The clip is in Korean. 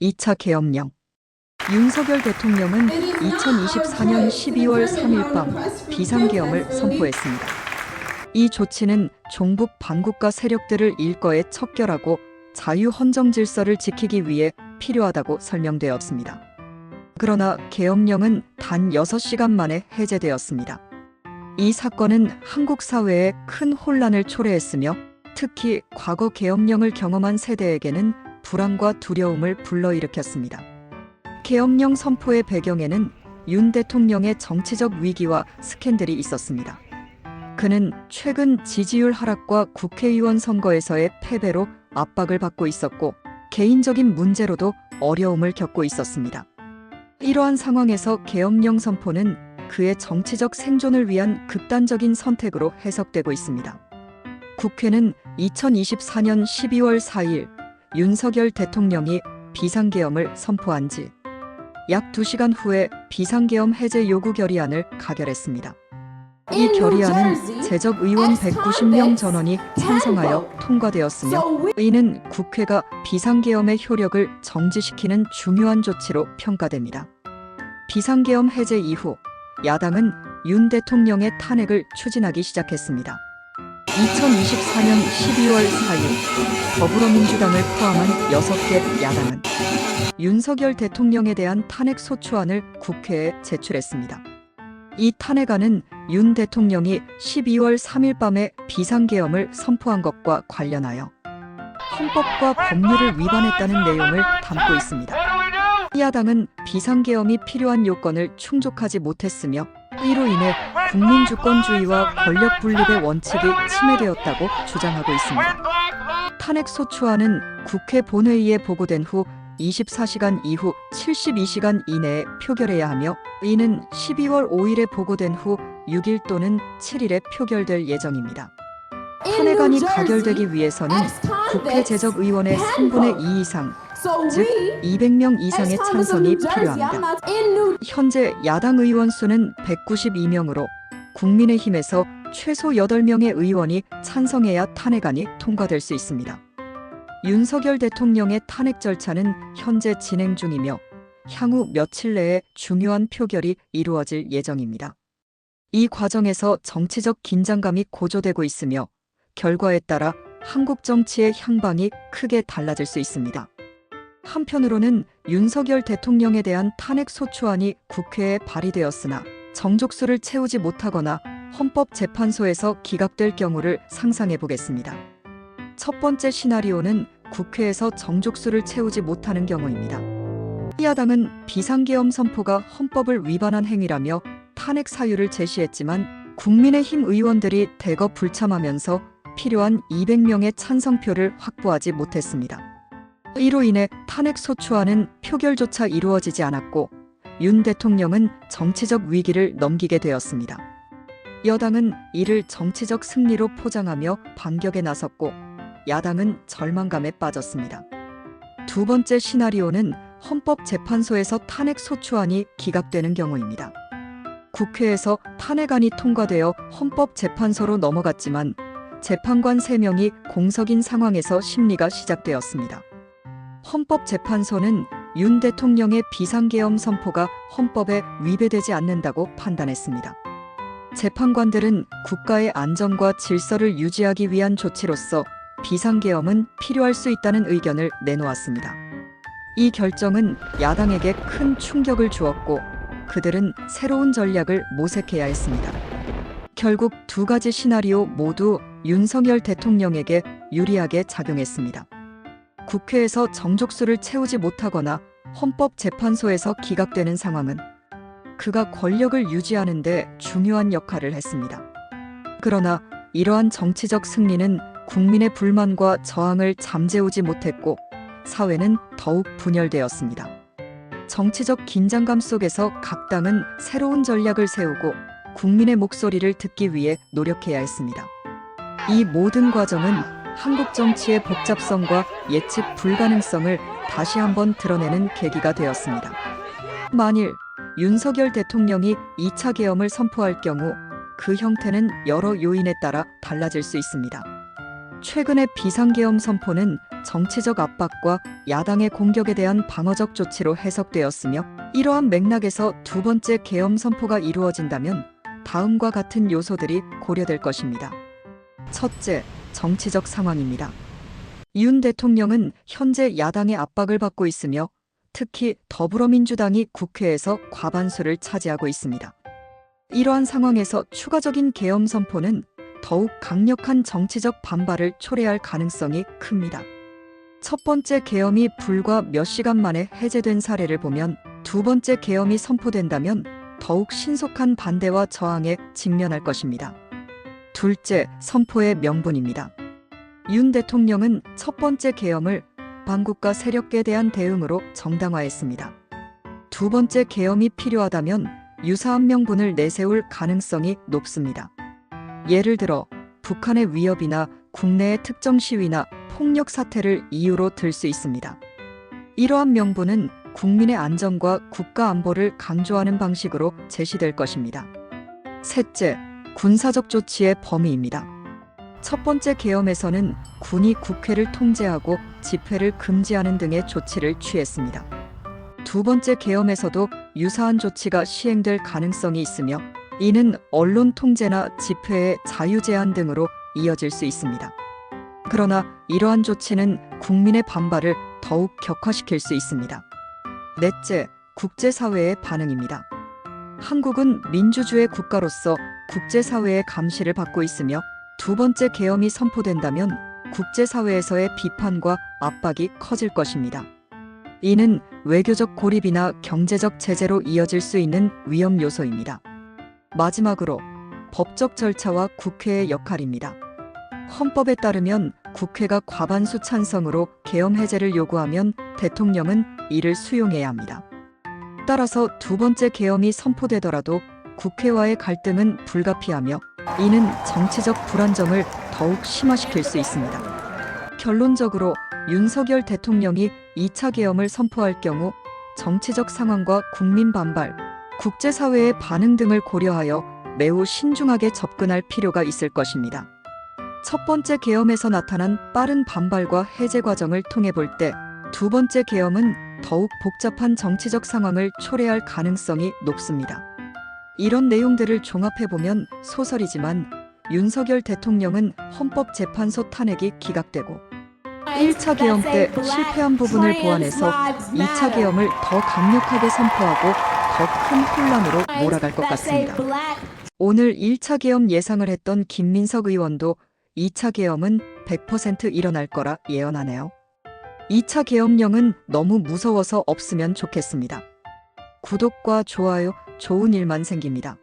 2차 계엄령 윤석열 대통령은 2024년 12월 3일 밤 비상계엄을 선포했습니다. 이 조치는 종북 반국가 세력들을 일거에 척결하고 자유 헌정 질서를 지키기 위해 필요하다고 설명되었습니다. 그러나 계엄령은 단 6시간 만에 해제되었습니다. 이 사건은 한국 사회에 큰 혼란을 초래했으며 특히 과거 계엄령을 경험한 세대에게는 불안과 두려움을 불러일으켰습니다. 계엄령 선포의 배경에는 윤 대통령의 정치적 위기와 스캔들이 있었습니다. 그는 최근 지지율 하락과 국회의원 선거에서의 패배로 압박을 받고 있었고 개인적인 문제로도 어려움을 겪고 있었습니다. 이러한 상황에서 계엄령 선포는 그의 정치적 생존을 위한 극단적인 선택으로 해석되고 있습니다. 국회는 2024년 12월 4일 윤석열 대통령이 비상계엄을 선포한 지 약 2시간 후에 비상계엄 해제 요구 결의안을 가결했습니다. 이 결의안은 제적 의원 190명 전원이 찬성하여 통과되었으며 이는 국회가 비상계엄의 효력을 정지시키는 중요한 조치로 평가됩니다. 비상계엄 해제 이후 야당은 윤 대통령의 탄핵을 추진하기 시작했습니다. 2024년 12월 4일 더불어민주당을 포함한 6개 야당은 윤석열 대통령에 대한 탄핵 소추안을 국회에 제출했습니다. 이 탄핵안은 윤 대통령이 12월 3일 밤에 비상계엄을 선포한 것과 관련하여 헌법과 법률을 위반했다는 내용을 담고 있습니다. 야당은 비상계엄이 필요한 요건을 충족하지 못했으며 이로 인해 국민주권주의와 권력 분립의 원칙이 침해되었다고 주장하고 있습니다. 탄핵 소추안은 국회 본회의에 보고된 후 24시간 이후 72시간 이내에 표결해야 하며 이는 12월 5일에 보고된 후 6일 또는 7일에 표결될 예정입니다. 탄핵안이 가결되기 위해서는 국회 제적 의원의 3분의 2 이상, 즉 200명 이상의 찬성이 필요합니다. 현재 야당 의원 수는 192명으로 국민의힘에서 최소 8명의 의원이 찬성해야 탄핵안이 통과될 수 있습니다. 윤석열 대통령의 탄핵 절차는 현재 진행 중이며 향후 며칠 내에 중요한 표결이 이루어질 예정입니다. 이 과정에서 정치적 긴장감이 고조되고 있으며 결과에 따라 한국 정치의 향방이 크게 달라질 수 있습니다. 한편으로는 윤석열 대통령에 대한 탄핵 소추안이 국회에 발의되었으나 정족수를 채우지 못하거나 헌법재판소에서 기각될 경우를 상상해 보겠습니다. 첫 번째 시나리오는 국회에서 정족수를 채우지 못하는 경우입니다. 야당은 비상계엄 선포가 헌법을 위반한 행위라며 탄핵 사유를 제시했지만 국민의힘 의원들이 대거 불참하면서 필요한 200명의 찬성표를 확보하지 못했습니다. 이로 인해 탄핵 소추안은 표결조차 이루어지지 않았고 윤 대통령은 정치적 위기를 넘기게 되었습니다. 여당은 이를 정치적 승리로 포장하며 반격에 나섰고 야당은 절망감에 빠졌습니다. 두 번째 시나리오는 헌법재판소에서 탄핵 소추안이 기각되는 경우입니다. 국회에서 탄핵안이 통과되어 헌법재판소로 넘어갔지만 재판관 3명이 공석인 상황에서 심리가 시작되었습니다. 헌법재판소는 윤 대통령의 비상계엄 선포가 헌법에 위배되지 않는다고 판단했습니다. 재판관들은 국가의 안정과 질서를 유지하기 위한 조치로서 비상계엄은 필요할 수 있다는 의견을 내놓았습니다. 이 결정은 야당에게 큰 충격을 주었고 그들은 새로운 전략을 모색해야 했습니다. 결국 두 가지 시나리오 모두 윤석열 대통령에게 유리하게 작용했습니다. 국회에서 정족수를 채우지 못하거나 헌법재판소에서 기각되는 상황은 그가 권력을 유지하는 데 중요한 역할을 했습니다. 그러나 이러한 정치적 승리는 국민의 불만과 저항을 잠재우지 못했고 사회는 더욱 분열되었습니다. 정치적 긴장감 속에서 각 당은 새로운 전략을 세우고 국민의 목소리를 듣기 위해 노력해야 했습니다. 이 모든 과정은 한국 정치의 복잡성과 예측 불가능성을 다시 한번 드러내는 계기가 되었습니다. 만일 윤석열 대통령이 2차 계엄을 선포할 경우 그 형태는 여러 요인에 따라 달라질 수 있습니다. 최근의 비상계엄 선포는 정치적 압박과 야당의 공격에 대한 방어적 조치로 해석되었으며 이러한 맥락에서 두 번째 계엄 선포가 이루어진다면 다음과 같은 요소들이 고려될 것입니다. 첫째, 정치적 상황입니다. 윤 대통령은 현재 야당의 압박을 받고 있으며 특히 더불어민주당이 국회에서 과반수를 차지하고 있습니다. 이러한 상황에서 추가적인 계엄 선포는 더욱 강력한 정치적 반발을 초래할 가능성이 큽니다. 첫 번째 계엄이 불과 몇 시간 만에 해제된 사례를 보면 두 번째 계엄이 선포된다면 더욱 신속한 반대와 저항에 직면할 것입니다. 둘째, 선포의 명분입니다. 윤 대통령은 첫 번째 계엄을 반국가 세력에 대한 대응으로 정당화했습니다. 두 번째 계엄이 필요하다면 유사한 명분을 내세울 가능성이 높습니다. 예를 들어 북한의 위협이나 국내의 특정 시위나 폭력 사태를 이유로 들 수 있습니다. 이러한 명분은 국민의 안전과 국가 안보를 강조하는 방식으로 제시될 것입니다. 셋째, 군사적 조치의 범위입니다. 첫 번째 계엄에서는 군이 국회를 통제하고 집회를 금지하는 등의 조치를 취했습니다. 두 번째 계엄에서도 유사한 조치가 시행될 가능성이 있으며 이는 언론 통제나 집회의 자유 제한 등으로 이어질 수 있습니다. 그러나 이러한 조치는 국민의 반발을 더욱 격화시킬 수 있습니다. 넷째, 국제사회의 반응입니다. 한국은 민주주의 국가로서 국제사회의 감시를 받고 있으며 두 번째 계엄이 선포된다면 국제사회에서의 비판과 압박이 커질 것입니다. 이는 외교적 고립이나 경제적 제재로 이어질 수 있는 위험 요소입니다. 마지막으로 법적 절차와 국회의 역할입니다. 헌법에 따르면 국회가 과반수 찬성으로 계엄 해제를 요구하면 대통령은 이를 수용해야 합니다. 따라서 두 번째 계엄이 선포되더라도 국회와의 갈등은 불가피하며 이는 정치적 불안정을 더욱 심화시킬 수 있습니다. 결론적으로 윤석열 대통령이 2차 계엄을 선포할 경우 정치적 상황과 국민 반발, 국제사회의 반응 등을 고려하여 매우 신중하게 접근할 필요가 있을 것입니다. 첫 번째 계엄에서 나타난 빠른 반발과 해제 과정을 통해 볼 때 두 번째 계엄은 더욱 복잡한 정치적 상황을 초래할 가능성이 높습니다. 이런 내용들을 종합해 보면 소설이지만 윤석열 대통령은 헌법재판소 탄핵이 기각되고 1차 계엄 때 실패한 부분을 보완해서 2차 계엄을 더 강력하게 선포하고 더 큰 혼란으로 몰아갈 것 같습니다. 오늘 1차 계엄 예상을 했던 김민석 의원도 2차 계엄은 100% 일어날 거라 예언하네요. 2차 계엄령은 너무 무서워서 없으면 좋겠습니다. 구독과 좋아요, 좋은 일만 생깁니다.